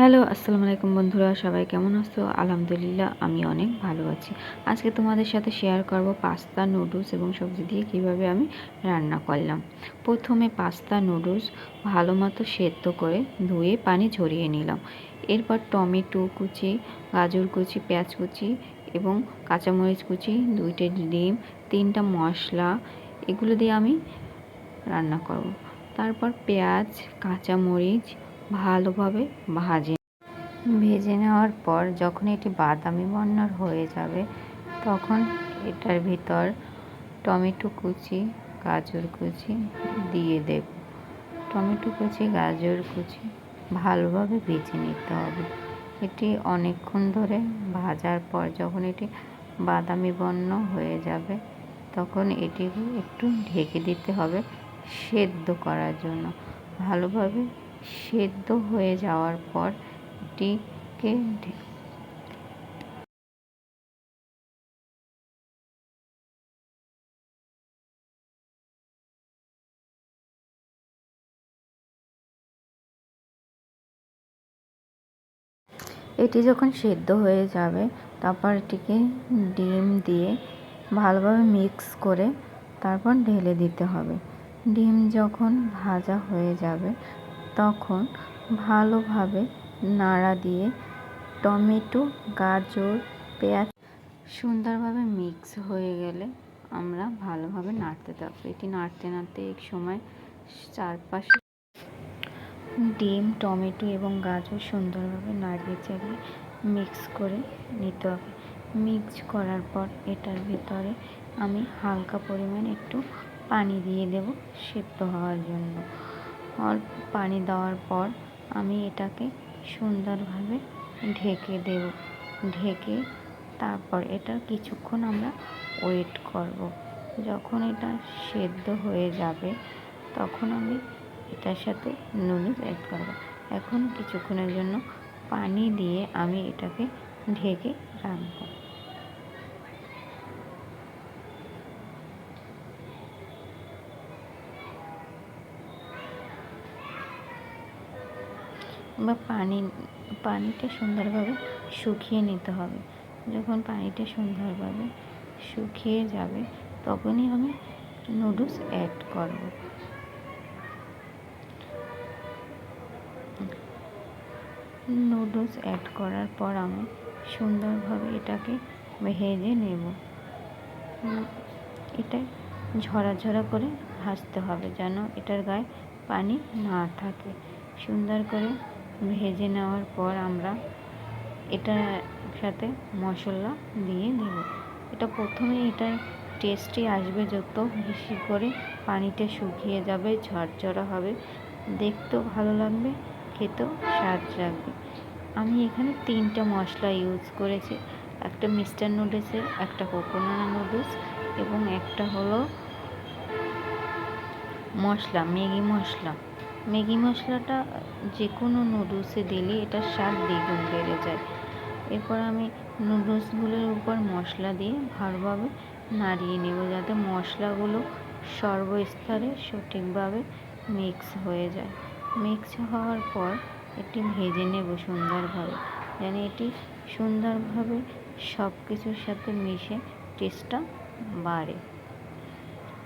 Hello, আসসালামু আলাইকুম বন্ধুরা, সবাই কেমন আছো? আলহামদুলিল্লাহ, আমি অনেক ভালো আছি। আজকে তোমাদের সাথে শেয়ার করব পাস্তা নুডলস এবং সবজি দিয়ে কীভাবে আমি রান্না করলাম। প্রথমে পাস্তা নুডলস ভালো মতো সেদ্ধ করে ধুয়ে পানি ঝরিয়ে নিলাম। এরপর টমেটো কুচি, গাজর কুচি, পেঁয়াজ কুচি এবং কাঁচামরিচ কুচি, দুইটা ডিম, তিনটা মশলা, এগুলো দিয়ে আমি রান্না করব। তারপর পেঁয়াজ, কাঁচামরিচ ভালোভাবে ভাজে ভেজে নেওয়ার পর যখন এটি বাদামি বর্ণর হয়ে যাবে, তখন এটার ভিতর টমেটো কুচি, গাজর কুচি দিয়ে দেব। টমেটো কুচি, গাজর কুচি ভালোভাবে ভেজে নিতে হবে। এটি অনেকক্ষণ ধরে ভাজার পর যখন এটি বাদামি বর্ণ হয়ে যাবে, তখন এটিকে একটু ঢেকে দিতে হবে সেদ্ধ করার জন্য। ভালোভাবে সেদ্ধ হয়ে যাওয়ার পর এটিকে এটি যখন সেদ্ধ হয়ে যাবে, তারপর এটিকে ডিম দিয়ে ভালোভাবে মিক্স করে তারপর ঢেলে দিতে হবে। ডিম যখন ভাজা হয়ে যাবে তখন ভালোভাবে নাড়া দিয়ে টমেটো, গাজর, পেঁয়াজ সুন্দরভাবে মিক্স হয়ে গেলে আমরা ভালোভাবে নাড়তে থাকব। এটি নাড়তে নাড়তে এক সময় চারপাশে ডিম, টমেটো এবং গাজর সুন্দরভাবে নাড়িয়ে চাড়িয়ে মিক্স করে নিতে হবে। মিক্স করার পর এটার ভিতরে আমি হালকা পরিমাণ একটু পানি দিয়ে দেব সেদ্ধ হওয়ার জন্য। অল্প পানি দেওয়ার পর আমি এটাকে সুন্দরভাবে ঢেকে দেব। ঢেকে তারপর এটা কিছুক্ষণ আমরা ওয়েট করব। যখন এটা সেদ্ধ হয়ে যাবে, তখন আমি এটার সাথে নুডলস অ্যাড করব। এখন কিছুক্ষণের জন্য পানি দিয়ে আমি এটাকে ঢেকে রাখব। বা পানি, পানিটা সুন্দরভাবে শুকিয়ে নিতে হবে। যখন পানিটা সুন্দরভাবে শুকিয়ে যাবে, তখনই আমি নুডলস অ্যাড করব। নুডলস অ্যাড করার পর আমি সুন্দরভাবে এটাকে ভেজে নেব। এটা ঝরা ঝরা করে ভাজতে হবে যেন এটার গায়ে পানি না থাকে। সুন্দর করে ভেজে নেওয়ার পর আমরা এটার সাথে মশলা দিয়ে দেব। এটা প্রথমে এটার টেস্টি আসবে যত বেশি করে পানিটা শুকিয়ে যাবে, ঝরঝরা হবে। দেখতেও ভালো লাগবে, খেতেও স্বাদ লাগবে। আমি এখানে তিনটে মশলা ইউজ করেছি। একটা মিস্টার নুডলসের, একটা কোকোনানা নুডলস এবং একটা হলো মশলা, ম্যাগি মশলা। ম্যাগি মশলাটা যে কোনো নুডলসে দিলে এটার স্বাদ দ্বিগুণ বেড়ে যায়। এরপর আমি নুডলসগুলোর উপর মশলা দিয়ে ভালোভাবে নাড়িয়ে নেব যাতে মশলাগুলো সর্বস্তরে সঠিকভাবে মিক্স হয়ে যায়। মিক্স হওয়ার পর এটি ভেজে নেব সুন্দরভাবে, যেন এটি সুন্দরভাবে সব কিছুর সাথে মিশে টেস্টটা বাড়ে।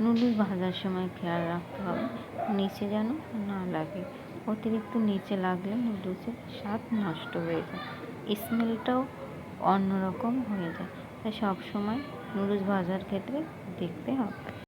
নুডলস ভাজার সময় খেয়াল রাখতে হবে। নিচে যেন না লাগে। অতিরিক্ত নিচে লাগলে নুডলসের স্বাদ নষ্ট হয়ে যায়। স্মেলটাও অন্যরকম হয়ে যায়। তাই সবসময় নুডলস ভাজার ক্ষেত্রে দেখতে হবে।